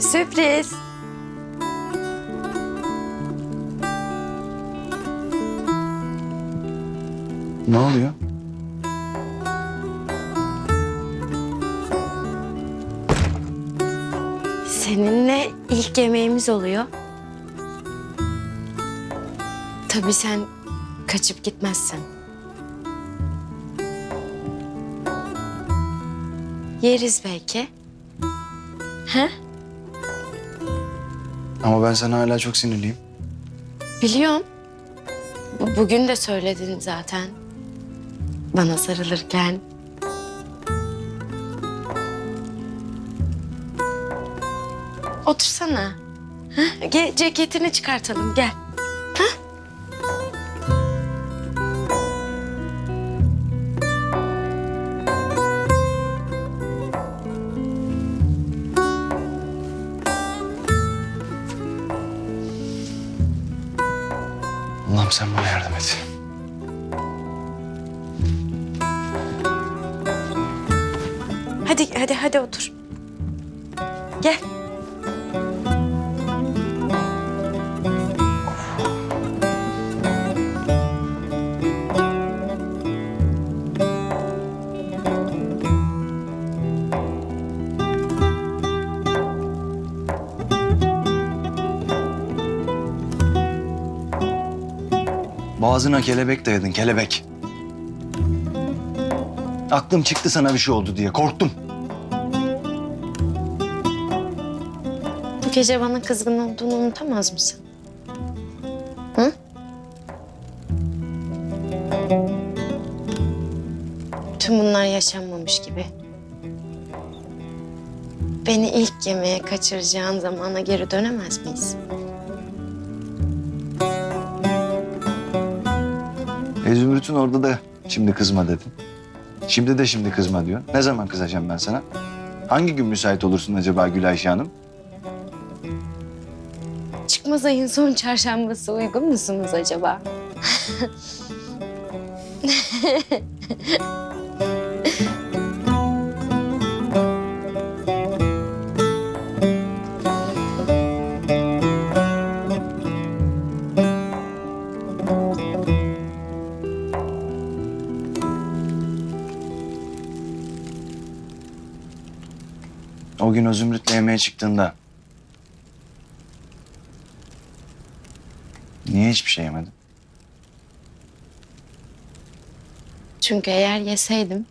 Sürpriz. Ne oluyor? Seninle ilk yemeğimiz oluyor. Tabii sen kaçıp gitmezsen. Yeriz belki. He? Ama ben sana hala çok sinirliyim. Biliyorum. Bu- Bugün de söyledin zaten. Bana sarılırken. Otursana. Ha? Gel, ceketini çıkartalım gel. Allah'ım sen bana yardım et. Hadi hadi hadi otur. Gel. Boğazına kelebek dayadın, kelebek. Aklım çıktı sana bir şey oldu diye. Korktum. Bu gece bana kızgın olduğunu unutamaz mısın? Hı? Tüm bunlar yaşanmamış gibi. Beni ilk yemeğe kaçıracağın zamana geri dönemez miyiz? E, Zümrüt'ün orada da şimdi kızma dedin. Şimdi de şimdi kızma diyor. Ne zaman kızacağım ben sana? Hangi gün müsait olursun acaba Gülayşe Hanım? Çıkmaz ayın son çarşambası uygun musunuz acaba? O gün o Zümrüt'le yemeğe çıktığında... Niye hiçbir şey yemedin? Çünkü eğer yeseydim...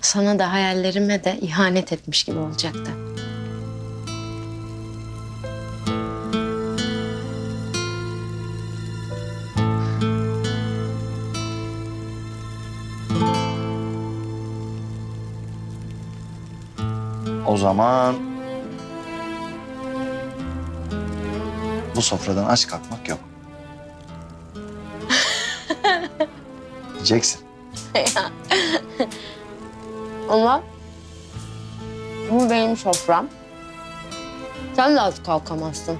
Sana da hayallerime de ihanet etmiş gibi olacaktı. Zaman... Bu sofradan aç kalkmak yok. Yiyeceksin. Ama bu benim sofram. Sen de az kalkamazsın.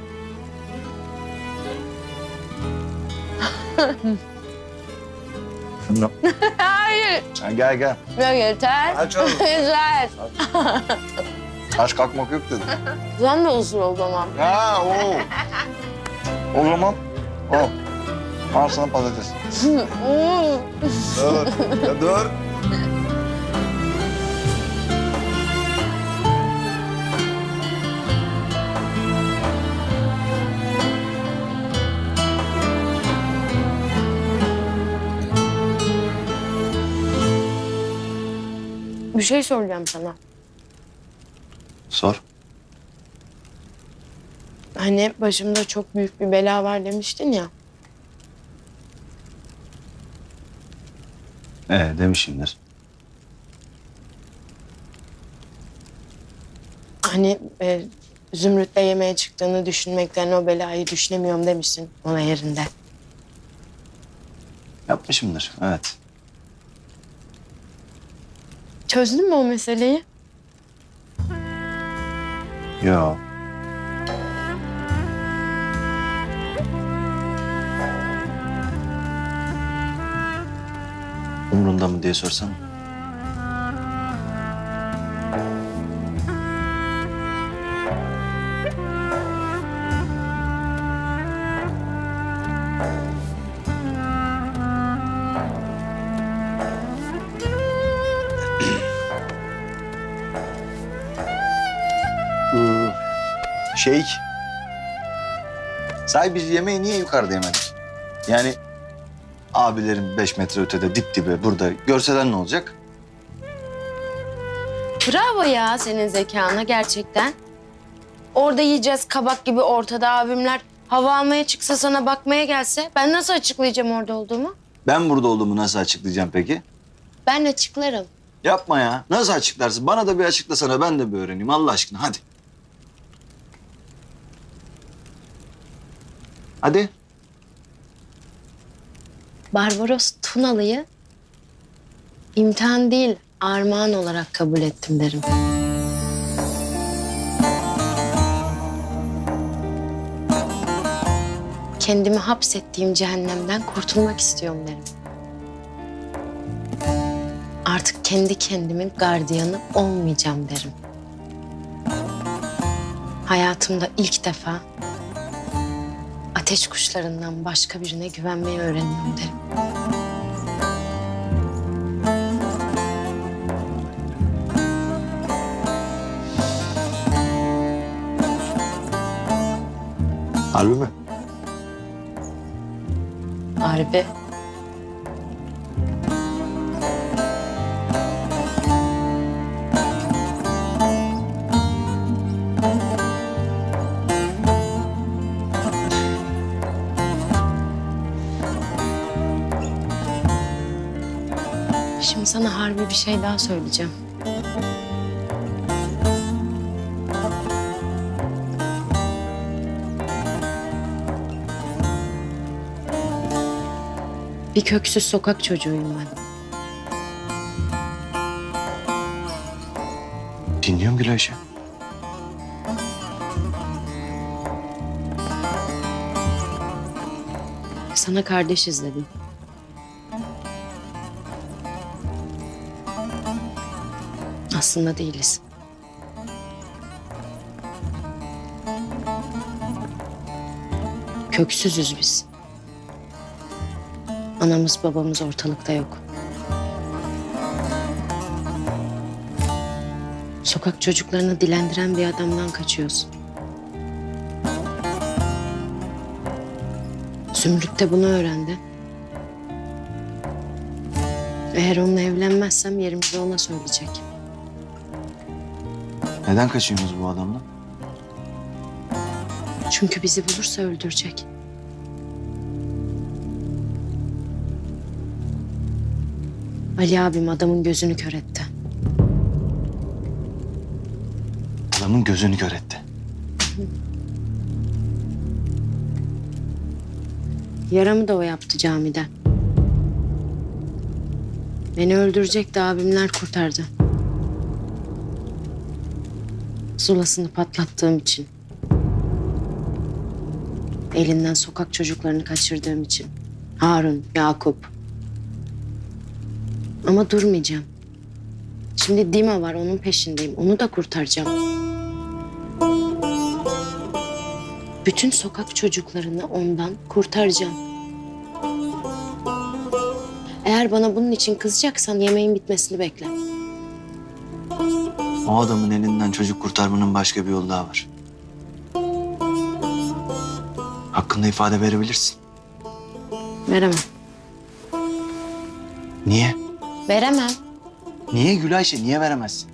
No. Hayır. Ha, gel gel. Ya yeter. Aç oğlum. Yeter. Aç kalkmak yok dedim. Sen de ısır o zaman. Ha o. O zaman o. Al sana patates. dur. Ya dur. Bir şey soracağım sana. Sor. Hani başımda çok büyük bir bela var demiştin ya. Ee demişimdir. Hani e, Zümrüt'le yemeğe çıktığını düşünmekten o belayı düşünemiyorum demişsin ona yerinde. Yapmışımdır. Evet. Çözdün mü o meseleyi? Yok. Umrunda mı diye sorsam şey... Sahi biz yemeği niye yukarıda yemedik? Yani abilerim beş metre ötede dip dibe burada görseler ne olacak? Bravo ya senin zekana gerçekten. Orada yiyeceğiz kabak gibi ortada abimler. Hava almaya çıksa sana bakmaya gelse ben nasıl açıklayacağım orada olduğumu? Ben burada olduğumu nasıl açıklayacağım peki? Ben açıklarım. Yapma ya. Nasıl açıklarsın? Bana da bir açıklasana ben de bir öğreneyim Allah aşkına hadi. Hadi. Barbaros Tunalı'yı imtihan değil armağan olarak kabul ettim derim. Kendimi hapsettiğim cehennemden kurtulmak istiyorum derim. Artık kendi kendimin gardiyanı olmayacağım derim. Hayatımda ilk defa ateş kuşlarından başka birine güvenmeyi öğreniyorum derim. Harbi mi? Harbi. Sana harbi bir şey daha söyleyeceğim. Bir köksüz sokak çocuğuyum ben. Dinliyorum Gül Ayşe. Sana kardeşiz dedim. Aslında değiliz. Köksüzüz biz. Anamız babamız ortalıkta yok. Sokak çocuklarını dilendiren bir adamdan kaçıyorsun. Zümrüt de bunu öğrendi. Eğer onunla evlenmezsem yerimizi ona söyleyecek. Neden kaçıyorsunuz bu adamla? Çünkü bizi bulursa öldürecek. Ali abim adamın gözünü kör etti. Adamın gözünü kör etti. Yaramı da o yaptı camide. Beni öldürecekti abimler kurtardı. Zulasını patlattığım için. Elinden sokak çocuklarını kaçırdığım için. Harun, Yakup. Ama durmayacağım. Şimdi Dima var onun peşindeyim. Onu da kurtaracağım. Bütün sokak çocuklarını ondan kurtaracağım. Eğer bana bunun için kızacaksan yemeğin bitmesini bekle. O adamın elinden çocuk kurtarmanın başka bir yolu daha var. Hakkında ifade verebilirsin. Veremem. Niye? Veremem. Niye Gül Ayşe? Niye veremezsin?